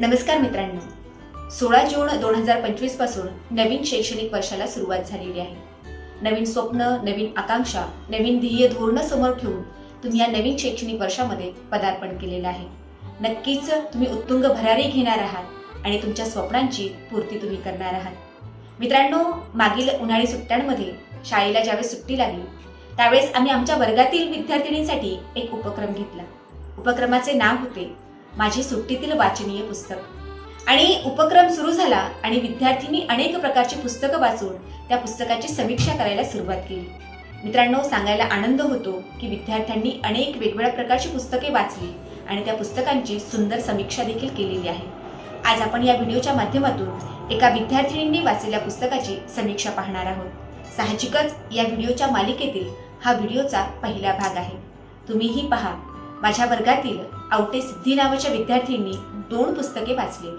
नमस्कार मित्रांनो. सोळा जून दोन हजार पंचवीसपासून नवीन शैक्षणिक वर्षाला सुरुवात झालेली आहे. नवीन स्वप्न नवीन आकांक्षा नवीन ध्येय धोरणं समोर ठेवून तुम्ही या नवीन शैक्षणिक वर्षामध्ये पदार्पण केलेलं आहे. नक्कीच तुम्ही उत्तुंग भरारी घेणार आहात आणि तुमच्या स्वप्नांची पूर्ती तुम्ही करणार आहात. मित्रांनो मागील उन्हाळी सुट्ट्यांमध्ये शाळेला ज्यावेळेस सुट्टी लागली त्यावेळेस आम्ही आमच्या वर्गातील विद्यार्थिनींसाठी एक उपक्रम घेतला. उपक्रमाचे नाव होते माझी सुट्टीतील वाचनीय पुस्तक. आणि उपक्रम सुरू झाला आणि विद्यार्थ्यांनी अनेक प्रकारची पुस्तकं वाचून त्या पुस्तकाची समीक्षा करायला सुरुवात केली. मित्रांनो सांगायला आनंद होतो की विद्यार्थ्यांनी अनेक वेगवेगळ्या प्रकारची पुस्तके वाचली आणि त्या पुस्तकांची सुंदर समीक्षा देखील केलेली आहे. आज आपण या व्हिडिओच्या माध्यमातून एका विद्यार्थिनींनी वाचलेल्या पुस्तकाची समीक्षा पाहणार आहोत. साहजिकच या व्हिडिओच्या मालिकेतील हा व्हिडिओचा पहिला भाग आहे. तुम्हीही पहा माझ्या वर्गातील आवटे सिद्धी नावाच्या विद्यार्थींनी दोन पुस्तके वाचली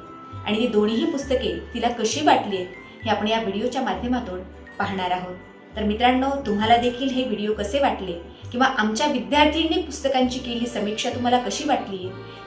आणि ती दोन्हीही पुस्तके तिला कशी वाटली हे आपण या व्हिडिओच्या माध्यमातून पाहणार आहोत. तर मित्रांनो तुम्हाला देखील हे व्हिडिओ कसे वाटले किंवा आमच्या विद्यार्थ्यांनी पुस्तकांची केलेली समीक्षा तुम्हाला कशी वाटली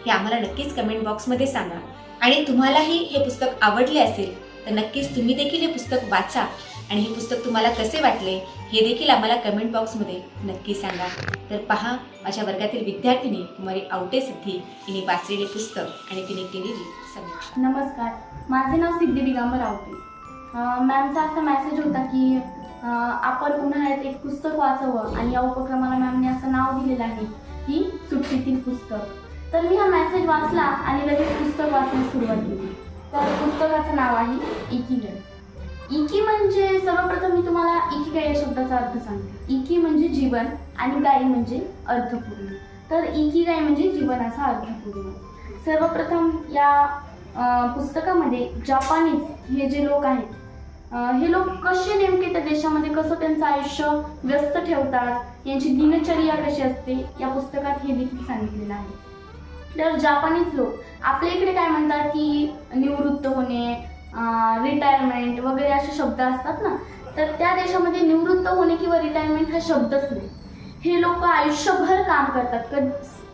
हे आम्हाला नक्कीच कमेंट बॉक्समध्ये सांगा. आणि तुम्हालाही हे पुस्तक आवडले असेल तर नक्कीच तुम्ही देखील हे पुस्तक वाचा. आणि हे पुस्तक तुम्हाला कसे वाटले हे देखील आम्हाला कमेंट बॉक्समध्ये नक्की सांगा. तर पहा माझ्या वर्गातील विद्यार्थिनी कुमारी आवटे सिद्धी हिने वाचलेले पुस्तक आणि तिने केलेली समीक्षा नमस्कार माझे नाव सिद्धी दिगांबर आवटे. मॅमचा असा मेसेज होता की आपण उन्हाळ्यात एक पुस्तक वाचावं आणि या उपक्रमाला मॅमने असं नाव दिलेलं आहे की सुट्टीतील पुस्तक. तर मी हा मेसेज वाचला आणि लगेच पुस्तक वाचण्यास सुरुवात केली. तर पुस्तकाचं नाव आहे इकिगाय इकी म्हणजे सर्वप्रथम मी तुम्हाला इकिगाय या शब्दाचा अर्थ सांगते. इकी म्हणजे जीवन आणि गाई म्हणजे अर्थपूर्ण. तर इकिगाय म्हणजे जीवनाचा अर्थपूर्ण. सर्वप्रथम या पुस्तकामध्ये जापानीज हे जे लोक आहेत हे लोक कसे नेमके त्या देशामध्ये कसं त्यांचं आयुष्य व्यस्त ठेवतात यांची दिनचर्या कशी असते या पुस्तकात हे देखील सांगितलेलं आहे. तर जापानीज लोक आपल्या इकडे काय म्हणतात की निवृत्त होणे रिटायरमेंट वगैरे असे शब्द असतात ना तर त्या देशामध्ये निवृत्त होणे किंवा रिटायरमेंट हा शब्दच नाही. हे लोक आयुष्यभर काम करतात.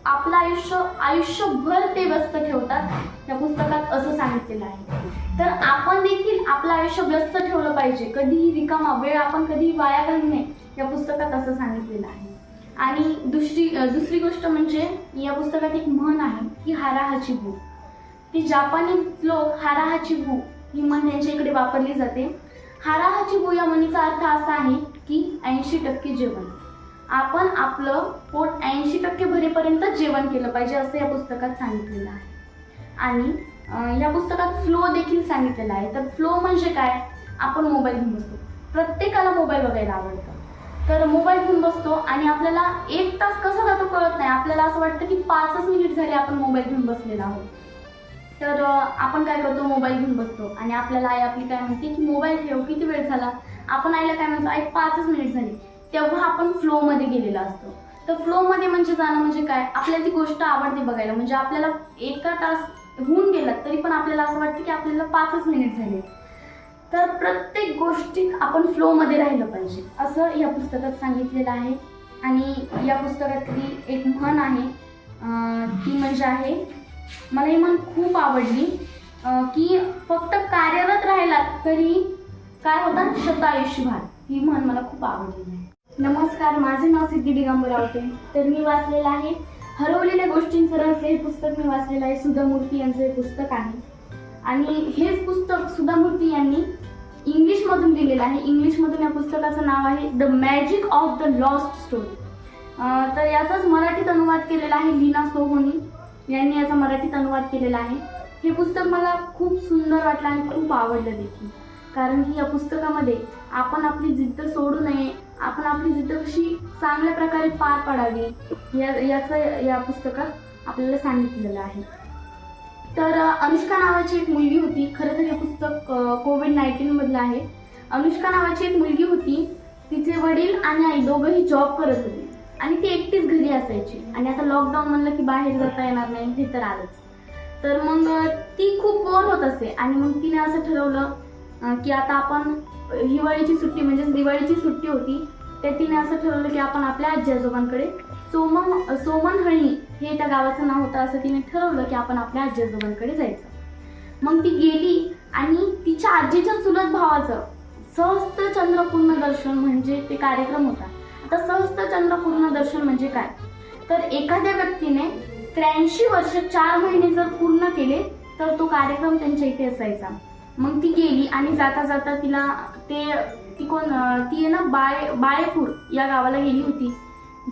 आपलं आयुष्य आयुष्यभर ते व्यस्त ठेवतात. या पुस्तकात असं सांगितलेलं आहे. तर आपण देखील आपलं आयुष्य व्यस्त ठेवलं पाहिजे. कधीही रिकामा वेळ आपण कधीही वाया घालू नये या पुस्तकात असं सांगितलेलं आहे. आणि दुसरी दुसरी गोष्ट म्हणजे या पुस्तकात एक म्हण आहे की हारा हाची भू ती जापानी लोक हारा हाची भू ही म्हण यांच्या इकडे वापरली जाते. हारा हाची म्हणीचा अर्थ असा आहे की ऐंशी टक्के जेवण. आपण आपलं पोट ऐंशी टक्के भरेपर्यंत जेवण केलं पाहिजे असं या पुस्तकात सांगितलेलं आहे. आणि या पुस्तकात फ्लो देखील सांगितलेला आहे. तर फ्लो म्हणजे काय? आपण मोबाईल घेऊन बसतो. प्रत्येकाला मोबाईल बघायला आवडतं. तर मोबाईल घेऊन बसतो आणि आपल्याला एक तास कसा जातो कळत नाही. आपल्याला असं वाटतं की पाचच मिनिट झाले आपण मोबाईल घेऊन बसलेला आहोत. तर आपण काय करतो मोबाईल घेऊन बसतो. आणि आपल्याला आई आपली काय म्हणते की मोबाईल ठेव किती वेळ झाला? आपण आईला काय म्हणतो आई पाचच मिनिट झाली. तेव्हा आपण फ्लोमध्ये गेलेला असतो. तर फ्लोमध्ये म्हणजे जाणं म्हणजे काय? आपल्याला ती गोष्ट आवडते बघायला. म्हणजे आपल्याला एका तास होऊन गेला तरी पण आपल्याला असं वाटतं की आपल्याला पाचच मिनिट झाले. तर प्रत्येक गोष्टीत आपण फ्लोमध्ये राहिलं पाहिजे. असं या पुस्तकात सांगितलेलं आहे. आणि या पुस्तकातली एक म्हण आहे ती म्हणजे आहे मला ही म्हण खूप आवडली. अं, की फक्त कार्यरत राहिला तरी काय होतात शतायुष्य भार ही म्हण मला खूप आवडली आहे. नमस्कार माझे नाव सिद्धी दिगंबर आवटे. तर मी वाचलेलं आहे. हरवलेल्या गोष्टींचं रहस्य हे पुस्तक मी वाचलेलं आहे. सुधा मूर्ती यांचं हे पुस्तक आहे. आणि हेच पुस्तक सुधा मूर्ती यांनी इंग्लिशमधून लिहिलेलं आहे. इंग्लिशमधून या पुस्तकाचं नाव आहे the magic of the lost story तर याचाच मराठीत अनुवाद केलेला आहे लीना सोहोनी यांनी याचा मराठीत अनुवाद केलेला आहे. हे पुस्तक मला खूप सुंदर वाटलं आणि खूप आवडलं देखील. कारण की या पुस्तकामध्ये आपण आपली जिद्द सोडू नये आपण आपली जिद्द कशी चांगल्या प्रकारे पार पाडावी या याचं या पुस्तकात आपल्याला सांगितलेलं आहे. तर अनुष्का नावाची एक मुलगी होती. खरं तर हे पुस्तक कोविड नाईन्टीनमधलं आहे. अनुष्का नावाची एक मुलगी होती. तिचे वडील आणि आई दोघंही जॉब करत होते. आणि ती एकटीच घरी असायची. आणि आता लॉकडाऊन म्हणलं की बाहेर जाता येणार नाही हे तर आलंच. तर मग ती खूप बोर होत असे. आणि मग तिने असं ठरवलं की आता आपण हिवाळीची सुट्टी म्हणजेच दिवाळीची सुट्टी होती तर तिने असं ठरवलं की आपण आपल्या आजी आजोबांकडे सोमन सोमन हळणी हे त्या गावाचं नाव होतं असं तिने ठरवलं की आपण आपल्या आजी आजोबांकडे जायचं. मग ती गेली आणि तिच्या आजीच्या चुलत भावाचं सहस्त्र चंद्रपूर्ण दर्शन म्हणजे ते कार्यक्रम होता. आता सहस्त्र चंद्र पूर्ण दर्शन म्हणजे काय? तर एखाद्या व्यक्तीने त्र्याऐंशी वर्ष चार महिने जर पूर्ण केले तर तो कार्यक्रम त्यांच्या इथे असायचा. मग ती गेली आणि जाता जाता तिला ते ती कोण ती आहे ना बाय बाळेपूर या गावाला गेली होती.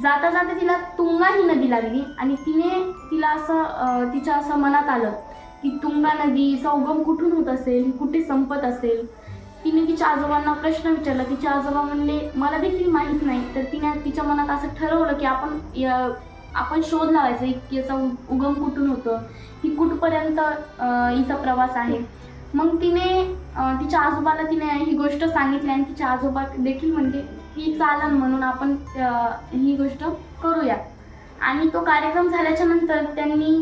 जाता जाता तिला तुंगा ही नदी लागली आणि तिने तिला असं तिच्या असं मनात आलं की तुंगा नदीचा उगम कुठून होत असेल कुठे संपत असेल? तिने तिच्या आजोबांना प्रश्न विचारला. तिचे आजोबा म्हणले मला देखील माहीत नाही. तर तिने तिच्या मनात असं ठरवलं की आपण आपण शोध लावायचा. की याचा उगम कुठून होतं? ही कुठपर्यंत हिचा प्रवास आहे? मग तिने तिच्या आजोबाला तिने ही गोष्ट सांगितली आणि तिच्या आजोबा देखील म्हणजे ही चालन म्हणून आपण ही गोष्ट करूया. आणि तो कार्यक्रम झाल्याच्यानंतर त्यांनी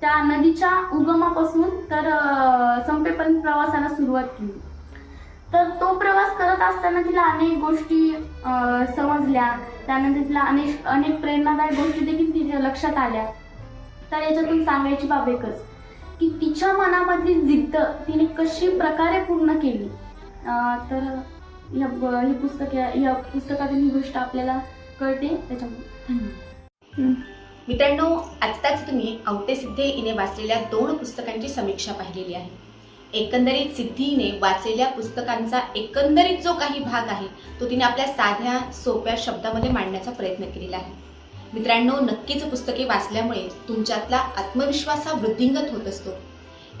त्या नदीच्या उगमापासून तर संपेपर्यंत प्रवासाला सुरुवात केली. तर तो प्रवास करत असताना तिला अनेक गोष्टी समजल्या. त्यानंतर तिला अनेक अनेक प्रेरणादायक गोष्टी देखील तिच्या लक्षात आल्या. तर याच्यातून सांगायची बाब एकच की तिच्या मनामधली जिद्द तिने कशी प्रकारे पूर्ण केली. तर ह्या ब- ही पुस्तक या पुस्तकातून ही गोष्ट आपल्याला कळते. त्याच्यामुळे धन्यवाद. मित्रांनो आत्ताच तुम्ही आवटे सिद्धे हिने वाचलेल्या दोन पुस्तकांची समीक्षा पाहिलेली आहे. एकंदरीत सिद्धीने वाचलेल्या पुस्तकांचा एकंदरीत जो काही भाग आहे तो तिने आपल्या साध्या सोप्या शब्दामध्ये मांडण्याचा प्रयत्न केलेला आहे. मित्रांनो नक्कीच पुस्तके वाचल्यामुळे तुमच्यातला आत्मविश्वास हा वृद्धिंगत होत असतो.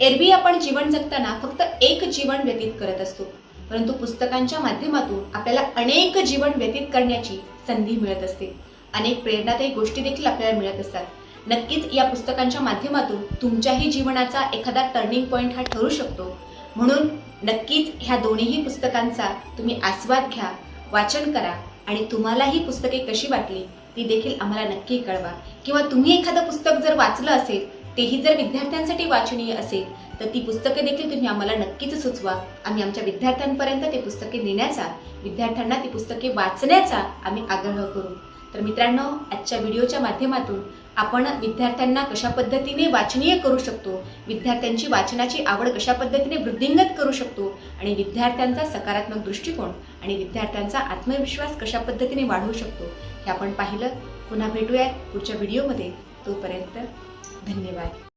एरवी आपण जीवन जगताना फक्त एक जीवन व्यतीत करत असतो परंतु पुस्तकांच्या माध्यमातून आपल्याला अनेक जीवन व्यतीत करण्याची संधी मिळत असते. अनेक प्रेरणादायी गोष्टी देखील आपल्याला मिळत असतात. नक्कीच या पुस्तकांच्या माध्यमातून तुमच्याही जीवनाचा एखादा टर्निंग पॉईंट हा ठरू शकतो. म्हणून नक्कीच ह्या दोन्हीही पुस्तकांचा तुम्ही आस्वाद घ्या वाचन करा आणि तुम्हाला ही पुस्तके कशी वाटली ती देखील आम्हाला नक्की कळवा. किंवा तुम्ही एखादं पुस्तक जर वाचलं असेल तेही जर विद्यार्थ्यांसाठी वाचनीय असेल तर ती पुस्तके देखील तुम्ही आम्हाला नक्कीच सुचवा. आम्ही आमच्या विद्यार्थ्यांपर्यंत ते पुस्तके नेण्याचा विद्यार्थ्यांना ती पुस्तके वाचण्याचा आम्ही आग्रह करू. तर मित्रांनो आजच्या व्हिडिओच्या माध्यमातून आपण विद्यार्थ्यांना कशा पद्धतीने वाचनीय करू शकतो विद्यार्थ्यांची वाचनाची आवड कशा पद्धतीने वृद्धिंगत करू शकतो आणि विद्यार्थ्यांचा सकारात्मक दृष्टिकोन आणि विद्यार्थ्यांचा आत्मविश्वास कशा पद्धतीने वाढवू शकतो हे आपण पाहिलं. पुन्हा भेटूयात पुढच्या व्हिडिओमध्ये. तोपर्यंत धन्यवाद.